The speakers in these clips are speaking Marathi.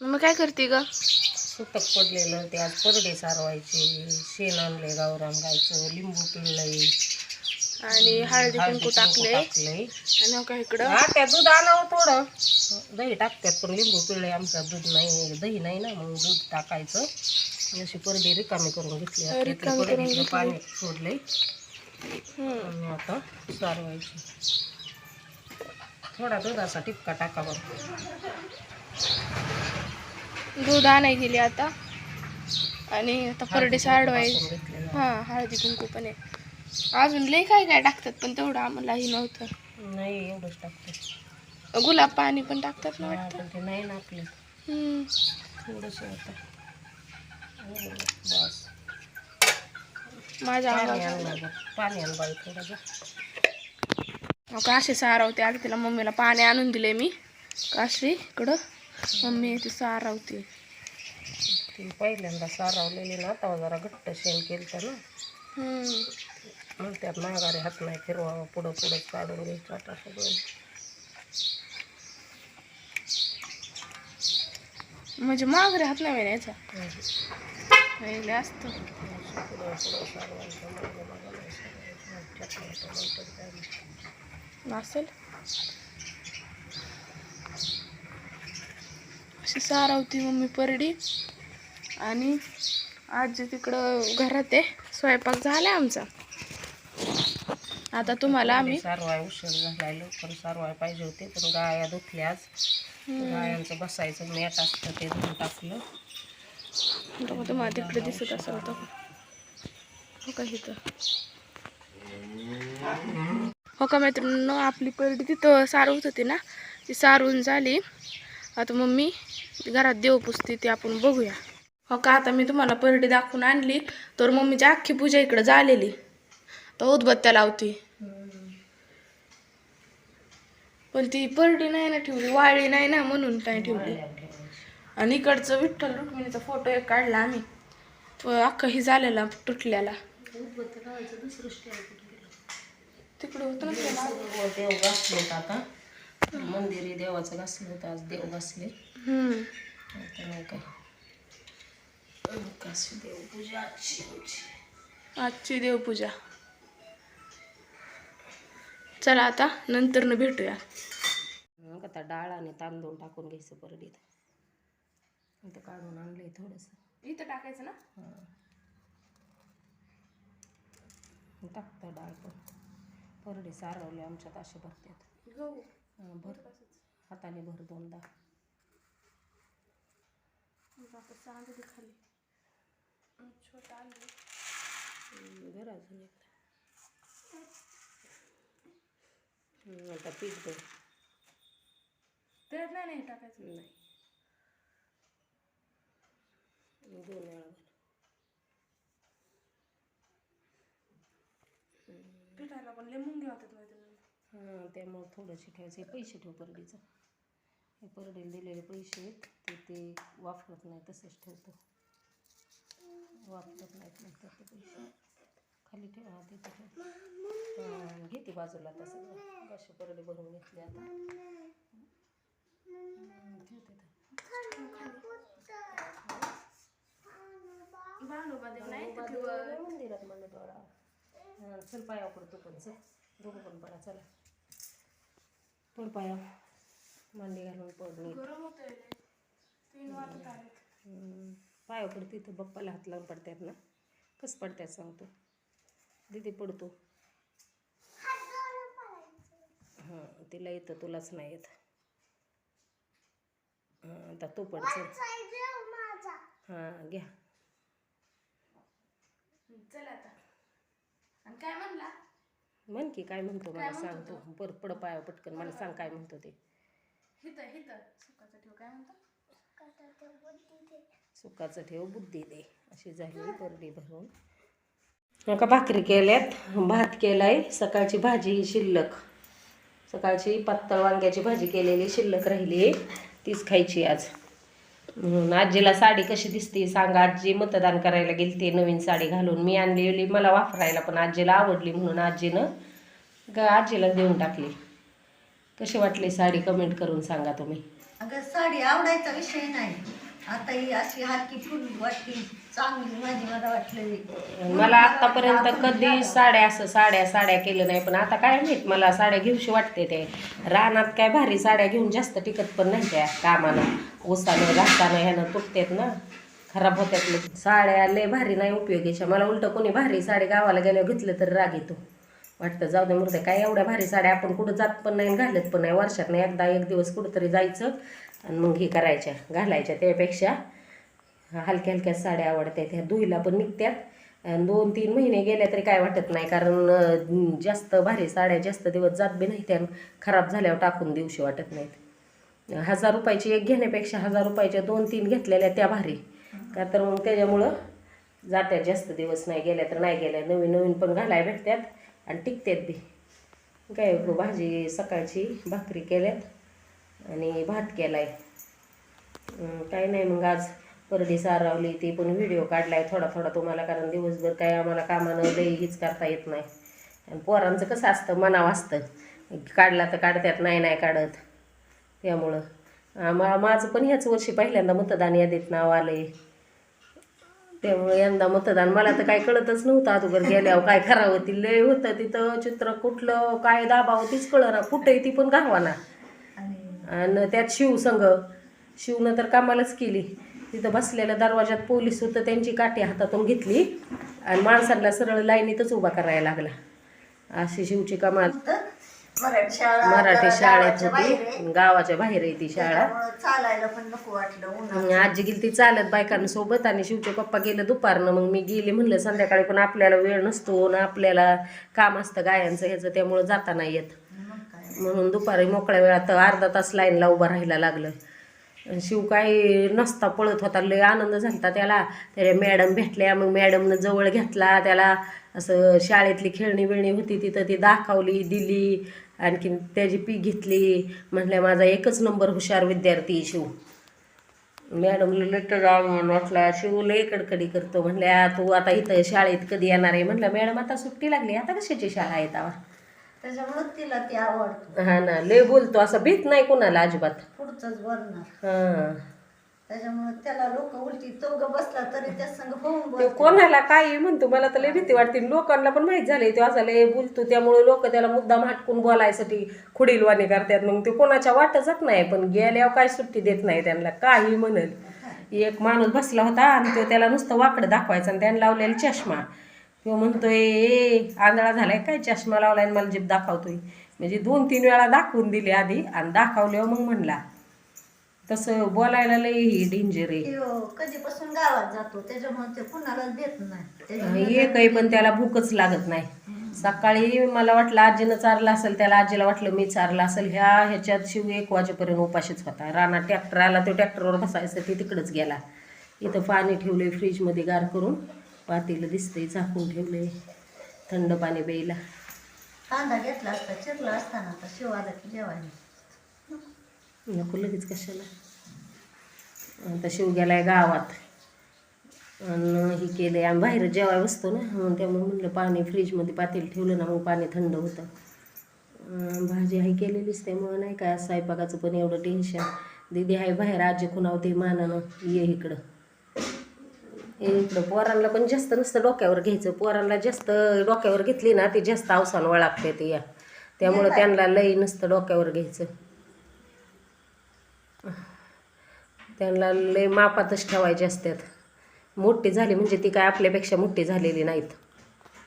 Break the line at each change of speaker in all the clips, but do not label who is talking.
मग काय करते ग?
सुतक पडलेलं ते आज परडे सारवायचे शेण आणले गावरान गायचं लिंबू पिळलंय.
आणि हळदी कुंकू टाकले.
टाकलंय
आणि हो का इकडं?
हा त्या दूध आणावं थोडं. दही टाकतात पण लिंबू पिळलंय आमचा दूध नाही दही नाही ना मग दूध टाकायचं. आणि अशी परडी रिकामी करून घेतली. आता
रिकामी
त्यातलं
करून
परडीतलं
घेतली.
पाणी सोडलंय.
हम्म.
आणि आता सारवायची. थोडा दुधाचा टिपका टाका बरं.
दूध आणाय गेली आता. आणि आता परडे साडवाय
टाकून घेतलेलं.
हा हळदी कुंकू पण आहे. अजून लय काय काय टाकतात पण तेवढं आम्हालाही नव्हतं.
नाही एवढंच टाकते
गुलाब पाणी पण टाकतात ना वाटतं?
पण ते नाही नाकले.
हम्म.
थोडंसं होतं
माझ्या
पाणी
असे सारवते आधी तिला मम्मीला पाणी आणून दिले मी. काशी इकडं. मम्मी ती सारवते
ती पहिल्यांदा सारावलेली ना तेव्हा जरा घट्ट शेण केलं ना
हम्म.
मग त्यात माघारी हात नाही फिरवावं पुढं पुढं काढून घ्यायचं आता सगळं
म्हणजे मागरे हात नाही याचा
हं.
पहिले असतं
पुढं पुढं सारवायचं मागं.
असेल अशी सारवती मम्मी परडी. आणि आजी तिकडं घरात आहे. स्वयंपाक झाला आमचा. आता तुम्हाला आम्ही
सारवाय उशीर झालाय लवकर सारवाय पाहिजे होते पण गाया आज. गायांचं बसायचं मॅट असतं ते धुवून टाकलं.
तुम्हाला तिकडे दिसत असेल तर. हो का इथं? हो का मैत्रिणींनो आपली परडी तिथं सारवत होती ना ती सारवून झाली. आता मम्मी घरात देव पुसते ती आपण बघूया. हो का आता मी तुम्हाला परडी दाखवून आणली तर मम्मीची अख्खी पूजा इकडं झालेली. तर उदबत्त्या लावती. पण ती परडी नाही ना ठेवली वाळली नाही ना म्हणून नाही ठेवली. आणि इकडचं विठ्ठल रुक्मिणीचा फोटो एक काढला आम्ही. तो अख्खा ही झालेला तुटल्याला तिकडे होतं ना
मंदिरी देवाचं घासलं होतं आज देव घासले. आता नाही काय. कशी देवपूजा आजची
देवपूजा चला आता नंतर भेटूया.
मग आता डाळ आणि तांदूळ टाकून घ्यायचं परडीत इथं. काढून आणलंय थोडंसं.
इथं टाकायचं ना?
टाकतं डाळ पण. परडी सारवले आमच्यात असे भरतात भर हाताने भर दोनदा.
खाली. छोटा आलू.
भर अजून एकदा आता पीठ भर
त्यात नाही नाही टाकायचं.
नाही. दोन वेळा भर.
पिठाला पण लिंबून घ्यावतात माहिती
हां त्यामुळं थोडंशी ठेवायचं हे पैसे ठेव परडीचं. हे परडीला दिलेले पैसे आहेत ते ते वापरत नाही तसेच ठेवतो. वापरत नाहीत नंतर ते पैसे. खाली ठेव हा तिथे ठेव. घेते बाजूला आता सगळं. कशी परडी भरून घेतली आता.
ठेवत
मंदिरात म्हणलं हां चल पाया पडतो पण चल. दोघं पण पडा चला. पड पाया. मांडी घालून पड नीट.
गरम होतंय लय. तीन वाजत आलेत
हम्म. पाया पडते तर बाप्पाला हात लावून पडतात ना. कसं पडतात सांगतो दीदी पडतो. हां तिला येतं तुलाच नाही येत. हां आता तू पड चल. हां घ्या.
चल आता. आणि काय म्हणला?
म्हण की काय म्हणतो मला सांग तू. परत पड पाया पटकन मला सांग काय म्हणतो ते.
हिथं हिथं सुकाचा ठेव काय म्हणतो?
सुखाचं ठेव बुद्धी दे. अशी झाली परडी भरून. नका भाकरी केल्यात. भात केलाय. सकाळची भाजी शिल्लक. सकाळची पातळ वांग्याची भाजी केलेली शिल्लक राहिली. तीच खायची आज. म्हणून आजीला साडी कशी दिसते सांगा आजी मतदान करायला गेलते नवीन साडी घालून. मी आणलेली मला वापरायला पण आजीला आवडली म्हणून आजीनं ग आजीला देऊन टाकली. कशी वाटली साडी? कमेंट करून सांगा तुम्ही.
अगं साडी आवडायचा विषय नाही. आता ही अशी हलकी फुल वाटली. चांगली माझी मला वाटलं
मला आतापर्यंत कधी साड्या असं साड्या साड्या केलं नाही पण आता काय माहीत मला साड्या घेऊशी वाटते ते. रानात काय भारी साड्या घेऊन जास्त टिकत पण नाही त्या कामानं उसानं घासतानं ह्यानं तुटतेत ना. खराब होत्यात साड्या लय भारी नाही उपयोगीच्या. मला उलट कोणी भारी साडी गावाला गेल्यावर घेतलं तर राग येतो. वाटतं जाऊ दे मुर्दे काय एवढ्या भारी साड्या आपण कुठं जात पण नाही घालत पण नाही. वर्षात एकदा एक दिवस कुठंतरी जायचं. आणि मग हे करायच्या घालायच्या त्यापेक्षा. हलक्या हलक्या साड्या आवडतात ह्या धुईला पण निघत्यात. आणि दोन तीन महिने गेल्या तरी काय वाटत नाही कारण जास्त भारी साड्या जास्त दिवस जात बी नाही त्या खराब झाल्यावर टाकून देऊशी वाटत नाहीत. हजार रुपयाची एक घेण्यापेक्षा हजार रुपयाच्या दोन तीन घेतलेल्या त्या भारी. का तर मग त्याच्यामुळं जात्यात जास्त दिवस नाही गेल्या तर नाही गेल्या. नवीन नवीन पण घालायला भेटतात आणि टिकतात बी. काय हो, भाजी सकाळची भाकरी केल्यात. आणि भात केला आहे काही नाही मग आज परडी सारावली ती पण व्हिडिओ काढलाय थोडा थोडा तुम्हाला कारण दिवसभर काय आम्हाला कामानं लई हीच करता येत नाही. आणि पोरांचं कसं असतं मनाव असतं. काढला तर काढतात नाही नाही काढत. त्यामुळं. आम्हा माझं पण ह्याच वर्षी पहिल्यांदा मतदान यादीत नाव आलंय. त्यामुळे यंदा मतदान मला तर काय कळतच नव्हतं अगोदर गेल्यावर काय करावं. ती लय होतं तिथं चित्र कुठलं काय दाबावं तीच कळना. कुठे ती पण गावाना
आणि
त्यात शिवसंघ शिवनं तर कामालाच केली. तिथं बसलेल्या दरवाजात पोलीस होतं त्यांची काठी हातातून घेतली आणि माणसांना सरळ लाईनीतच उभा करायला लागला. अशी शिवची कमाल.
मराठी
शाळेत
गावाच्या बाहेर
होती. गावाच्या बाहेर आहे ती शाळा.
चालायला पण नको वाटलं
आजी गेली ती चालत बायकांसोबत आणि शिवचे पप्पा गेले दुपारनं. मग मी गेले म्हणलं संध्याकाळी पण आपल्याला वेळ नसतो ना आपल्याला काम असतं गायांचं ह्याचं त्यामुळं जाता नाही येत. म्हणून दुपारी मोकळ्या वेळात अर्धा तास लाईनला उभं राहायला लागलं. शिव काही नसता पळत होता लय आनंद झाला त्याला. त्याच्या मॅडम भेटल्या मग मॅडमनं जवळ घेतला त्याला असं शाळेतली खेळणी बिळणी होती तिथं ती दाखवली दिली आणखीन त्याची पी घेतली. म्हटल्या माझा एकच नंबर हुशार विद्यार्थी आहे शिव. मॅडमला लेटर वाटला शिव लय कडकडी करतो. म्हटल्या तू आता इथं शाळेत कधी येणार आहे? म्हटलं मॅडम आता सुट्टी लागली. आता कशाची शाळा येतावा
त्याच्यामुळं तिला ते आवडतं.
हा ना लय बोलतो. असं भीत नाही कोणाला अजिबात.
पुढचंच बोलणार.
हा.
त्याच्यामुळं त्याला लोक उलटी तो ग बसला तरी त्या संग होऊन
ते. कोणाला काही म्हणतो मला तर लय भीती वाटते. लोकांना पण माहीत झालंय तो असा लय बोलतो. त्यामुळे लोक त्याला मुद्दाम हटकून बोलायसाठी खुडीलवाणी करतात. मग ते कोणाच्या वाट जात नाही पण गेल्यावर काय सुट्टी देत नाही त्यांना काही म्हणल एक माणूस बसला होता आणि तो त्याला नुसतं वाकडं दाखवायचं आणि त्याने लावलेला चष्मा. तो म्हणतोय ए आंधळा झालाय काय? चष्मा लावलाय आणि मला जीप दाखवतोय. म्हणजे दोन तीन वेळा दाखवून दिली आधी आणि दाखवल्यावर मग म्हणला तसं बोलायला लय डेंजर आहे.
कधीपासून गावात जातो? त्याच्यामुळे कुणालाच देत नाही.
पण त्याला भूकच लागत नाही. सकाळी मला वाटलं आजीनं चारलं असेल त्याला आजीला वाटलं मी चारलं असेल. ह्या ह्याच्यात शिव एक वाजेपर्यंत उपाशीच होता. रानात ट्रॅक्टर आला तो ट्रॅक्टरवर बसायचं ते तिकडंच गेला. इथं पाणी ठेवलंय फ्रीजमध्ये गार करून. पातेलं दिसतंय झाकून ठेवलंय थंड पाणी प्यायला.
कांदा घेतला असता चिरला असताना आता शिवाला की जेवायला.
नको लगेच कशाला. आता शिव गेलाय गावात. आणि हे केलंय आम्ही बाहेर जेवाय बसतो ना म्हणून त्यामुळे म्हणलं पाणी फ्रीजमध्ये पातेल ठेवलं ना मग पाणी थंड होतं. भाजी आहे केलेलीच त्यामुळं नाही काय स्वयंपाकाचं पण एवढं टेन्शन दीदी आहे बाहेर आजी कुणावते मानानं ये इकडं. इकडं पोरांना पण जास्त नसतं डोक्यावर घ्यायचं. पोरांना जास्त डोक्यावर घेतली ना ती जास्त अवसान वळागते ते. या त्यामुळं त्यांना लई नसतं डोक्यावर घ्यायचं. त्यांना लय मापातच ठेवायचे असतात मोठी झाली म्हणजे ती काय आपल्यापेक्षा मोठी झालेली नाहीत.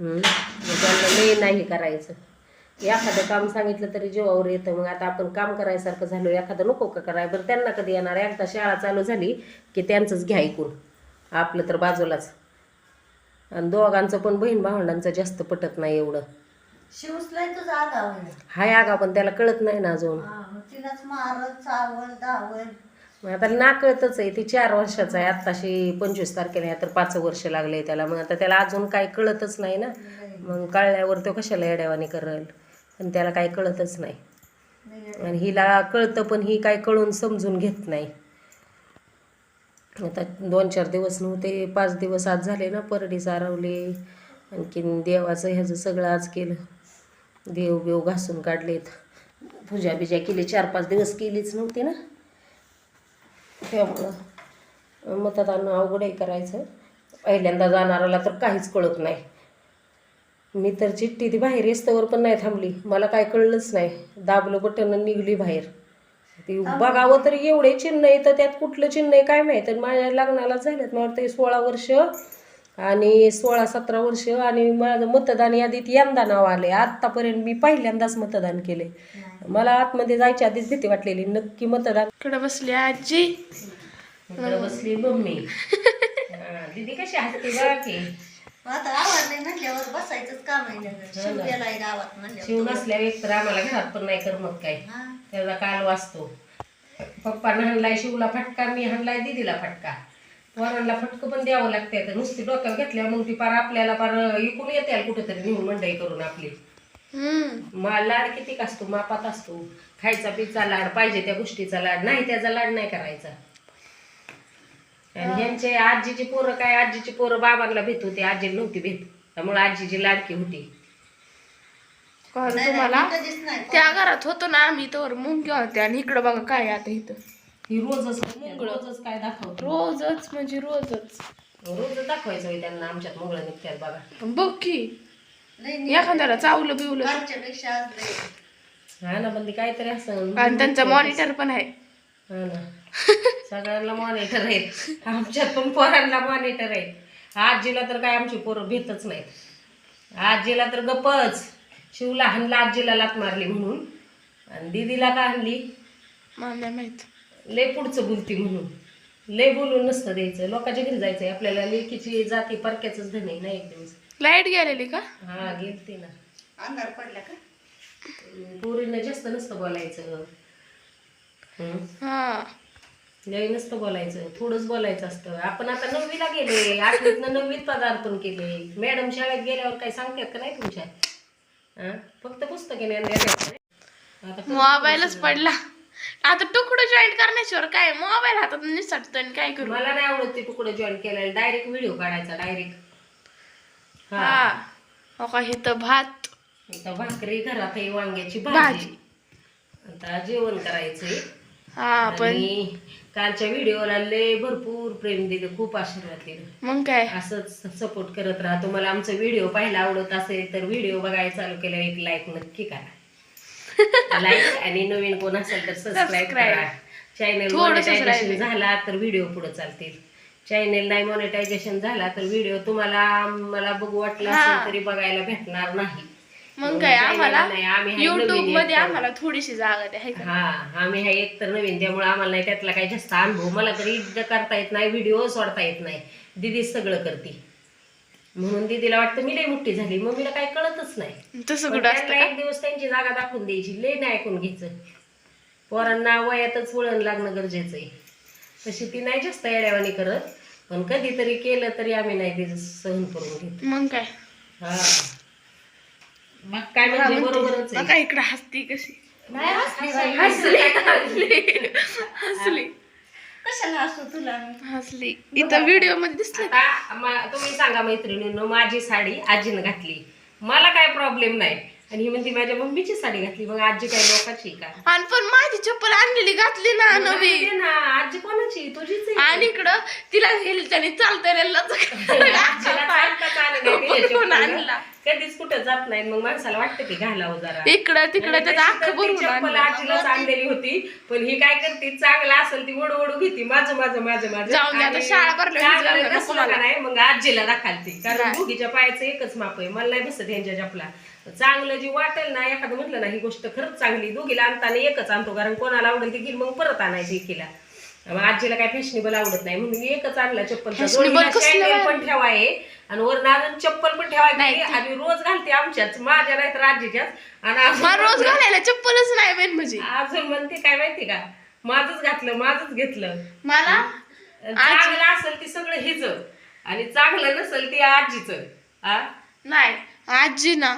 त्यांना लय नाही करायचं. एखादं काम सांगितलं तरी जीवावर येतं. मग आता आपण काम करायसारखं झालो एखादं नको का कराय? बरं त्यांना कधी येणार? एकदा शाळा चालू झाली की त्यांचंच घ्या ऐकून. आपलं तर बाजूलाच. आणि दोघांचं पण बहीण भावंडांचं जास्त पटत नाही एवढं.
शिवसलाय तुझा आगाव आहे
हाय आगा पण त्याला कळत नाही ना अजून.
हा, मग तिलाच मारत चावल दावल
मग आता नाकळतच आहे ती चार वर्षाचा आहे. आत्ताशी पंचवीस तारखेला आहे तर पाच वर्ष लागले त्याला. मग आता त्याला अजून काय कळतच नाही ना. मग कळल्यावर तो कशाला येड्यावानी करेल? पण त्याला काय कळतच नाही. आणि हिला कळतं पण ही काय कळून समजून घेत नाही. आता दोन चार दिवस नव्हते पाच दिवस आज झाले ना परडी सारवले आणखीन देवाचं ह्याचं सगळं आज केलं. देव बिव घासून काढलेत. पूजा बिजा केली चार पाच दिवस केलीच नव्हती ना. त्यामुळं मतदान अवघड आहे करायचं. पहिल्यांदा जाणाराला तर काहीच कळत नाही. मी तर चिठ्ठी ती बाहेर येस्तवर पण नाही थांबली. मला काय कळलंच नाही. दाबलं बटन निघली बाहेर. ती बघावं तरी एवढे चिन्ह आहे तर त्यात कुठलं चिन्ह आहे काय माहीत? आणि माझ्या लग्नाला झालेत मला वाटतं सोळा वर्ष आणि सोळा सतरा वर्ष आणि माझं मतदान यादीत यंदा नाव आले आत्तापर्यंत मी पहिल्यांदाच मतदान केले मला आतमध्ये जायच्या आधीच भीती वाटलेली नक्की मतदान
इकडे बसली आजी.
इकडे बसली मम्मी. हा, दीदी कशी बघा की.
मग आता आवडले म्हटल्यावर बसायचंच काम आहे लगेच. शिव गेलाय गावात म्हणल्यावर
शिव नसल्यावर एक तर आम्हाला घरात पण नाही करमत काय.
हा.
त्याचा काल वाचतो. पप्पानं हाणलाय शिवला फटका मी हाणलाय दिदीला फटका. पोरांना फटकं पण द्यावं लागते तर नुसती डोक्यावर घेतल्या मग ती पार आपल्याला पार इकून येते कुठेतरी नेऊन मंडई करून आपली.
हम्म.
मा लाड किती असतो? मापात असतो. खायचा पिचा लाड पाहिजे त्या गोष्टीचा लाड. नाही त्याचा लाड नाही करायचा. आणि ह्यांचे आजीची पोरं काय? आजीची पोरं बाबांना भेट होती. आजीला नव्हती भेट. त्यामुळे आजीची लाडकी होती.
कळलं
नाही,
तुम्हाला?
नाही, कधीच नाही.
त्या घरात होतो ना आम्ही तर मुंग्या होत्या आणि इकडं बघा काय आहे आता इथं.
ही रोजच रोजच काय दाखवतो
रोजच म्हणजे रोजच.
रोज दाखवायचं होय त्यांना आमच्यात मुगळं निघतात बघा.
पण बघ की
लई नीट.
एखाद्याला चावलं बिवलं.
आज लई.
हा ना पण ते काहीतरी असं
आणि त्यांचा मॉनिटर पण आहे.
हा ना. सगळ्यांना मॉनिटर आहेत. आमच्यात पण पोरांना मॉनिटर आहेत. आजीला तर काय आमची पोरं भेटच नाहीत. आजीला तर गपच शिवला हाणला आजीला लात मारली म्हणून. आणि दीदीला का हाणली?
माहीत.
लय पुढचं बोलती म्हणून. लय बोलून नसतं द्यायचं. लोकांच्या घरी जायचंय. आपल्याला लेकीची जाती परक्याच धन आहे ना एक दिवस.
लाइट गेलेली का?
हा गेलती ना.
अंधार पडला का?
पोरीनं जास्त नसतं बोलायचं. हं? लय नसतं बोलायचं थोडंच बोलायचं असतं. आपण आता नववीला गेले आठवीतनं नववीत पदार्पण केले. मॅडम शाळेत गेल्यावर काय सांगतात का नाही तुमच्या? हं? फक्त पुस्तके ज्ञान देतात नाही. आता
मोबाईलच पडला. आता तुकडं जॉईन करण्याशिवाय काय? मोबाईल हातात निसटतो आणि काय करू?
मला नाही आवडत ते तुकडं जॉईन केलेलं डायरेक्ट व्हिडिओ काढायचा डायरेक्ट
हा. हो. का इथं भात.
आता भाकरी घरात वांग्याची.
भाजी.
आता जेवण करायचंय.
हा पण
आणि कालच्या व्हिडिओला लय भरपूर प्रेम दिलं खूप आशीर्वाद दिलं
मग काय?
असंच सपोर्ट करत राहा. तुम्हाला आमचं व्हिडिओ पाहायला आवडत असेल तर व्हिडिओ बघायला चालू केल्यावर एक लाईक नक्की करा. लाईक आणि नवीन कोण असेल तर सबस्क्राईब
Subscribe.
करा. चॅनल
थोडंसंच
मॉनिटायझेशन. झाला तर व्हिडिओ पुढे चालतील. चॅनल नाही मॉनिटायझेशन झाला तर व्हिडिओ तुम्हाला मला बघू वाटलं
हा.
असेल तरी बघायला भेटणार नाही.
मग काय आम्हाला
नाही, आम्ही हाय
युट्यूब
नवीन
मध्ये. आम्हाला थोडीशी जागा द्या हाय का?
हा आम्ही हा एक तर नवीन त्यामुळे आम्हाला नाही त्यातला काही जास्त अनुभव. मला तरी करता येत नाही व्हिडिओ सोडता येत नाही. दिदी सगळं करते. म्हणून दीदीला वाटतं मी लई मोठी झाली. मम्मीला काही कळतच नाही.
तसं
पण
कुठं असतं
त्यांना
का?
एक दिवस त्यांची जागा दाखवून द्यायची. लय नाही ऐकून घ्यायचं. पोरांना वयातच वळण लागणं गरजेचं आहे. तशी ती नाही जास्त येड्यावानी करत. पण कधीतरी केलं तरी आम्ही नाही ते सहन करून घेत.
मग काय?
हा. मग काय म्हणजे बरोबरच आहे.
बघा इकडे हसती कशी.
नाही हसली बाई.
हसली. हसली. हसली.
कशाला असू तुला?
हसली. इथं व्हिडिओमध्ये दिसलं
आता मा- तुम्ही सांगा मैत्रिणींनो माझी साडी आजीनं घातली. मला काय प्रॉब्लेम नाही. आणि ही म्हणते माझ्या मम्मीची साडी घातली. मग आजी काय लोकाची का?
आणि पण माझी चप्पल आणलेली घातली ना नवी.
घातली ना. आजी कोणाची? तुझीच आहे.
आणि इकडं तिला गेली त्याने चालता
आजीला नाही तिच्या चप्पलनं.
आणला?
कधीच कुठं जात नाही. मग माणसाला वाटतं की घालावं जरा.
इकडं तिकडं
आणि
त्याचं
तशी तर
अख्खं
ती
भरून
चप्पल
आणलं.
आजीलाच आणलेली होती. पण ही काय करते चांगलं असेल ती ओढू ओढू घेते. माझं माझं माझं माझं.
जाऊन दे, आता
आणि
शाळा भरल्यावर
नसलं
मला.
का नाही मग आजीला दाखलते कारण
नाही.
दोघीच्या पायाचं एकच माप आहे. मला नाही बसत यांच्या चपला चांगलं जी वाटेल ना एखादं म्हटलं ना ही गोष्ट खरंच चांगली. दोघीला आणताना एकच आणतो. कारण कोणाला आवडेल ती घेईल मग परत आणायची एकीला. आजीला काय फॅशनेबल आवडत नाही. म्हणून मी एकच आणला चप्पल.
Fashionable कसलं आहे?
पण ठेवाय आणि वरून अजून चप्पल पण ठेवायची
नाही,
आणि रोज घालते आमच्याच. माझ्या नाही तर आजीच्याच. आणि अजून
रोज घालायला चप्पलच नाही मेन म्हणजे.
अजून म्हणते काय माहिती का? माझंच घातलं माझंच घेतलं.
मला?
चांगलं असेल ती सगळं हिज आणि चांगलं नसेल ती आजीच. आ?
नाही आजी ना.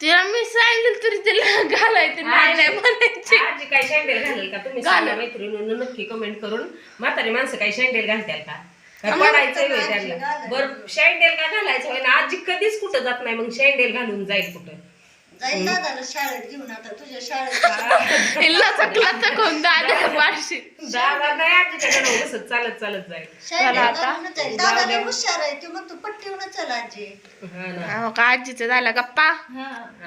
तिला मी सांगितलं तरी तिला घालायचं नाही नाही म्हणायची.
आजी काय शँडेल घालेल का? तुम्ही सांगा मैत्रिणींना नक्की कमेंट करून म्हातारी माणसं काही शँडेल घालताल का? काय पडायचं होय त्यांना? बरं शँडेल का घालायचं होय ना आजी कधीच कुठं जात नाही मग शँडेल घालून जाईल कुठं?
जाईल दादाला शाळेत घेऊन आता तुझ्या शाळेत
होऊन दादा वाढशी
दादा नाही आजीच्याकडे बसत. चालत चालत जाईल.
शाळेत
चला आता.
घालूनच जाईल दादाला हुशार आहे ती मग तू पट्टीवूनच चल आजी.
हा ना.
का आजीचं झाला गप्पा?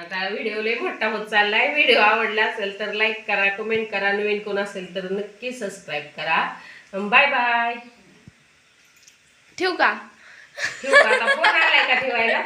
आता व्हिडिओ लय मोठा होत चाललाय. व्हिडिओ आवडला असेल तर लाईक करा कमेंट करा. नवीन कोण असेल तर नक्की सबस्क्राईब करा. बाय बाय
ठेवू का?
ठेवू का? आता फोन आलाय का ठेवायला?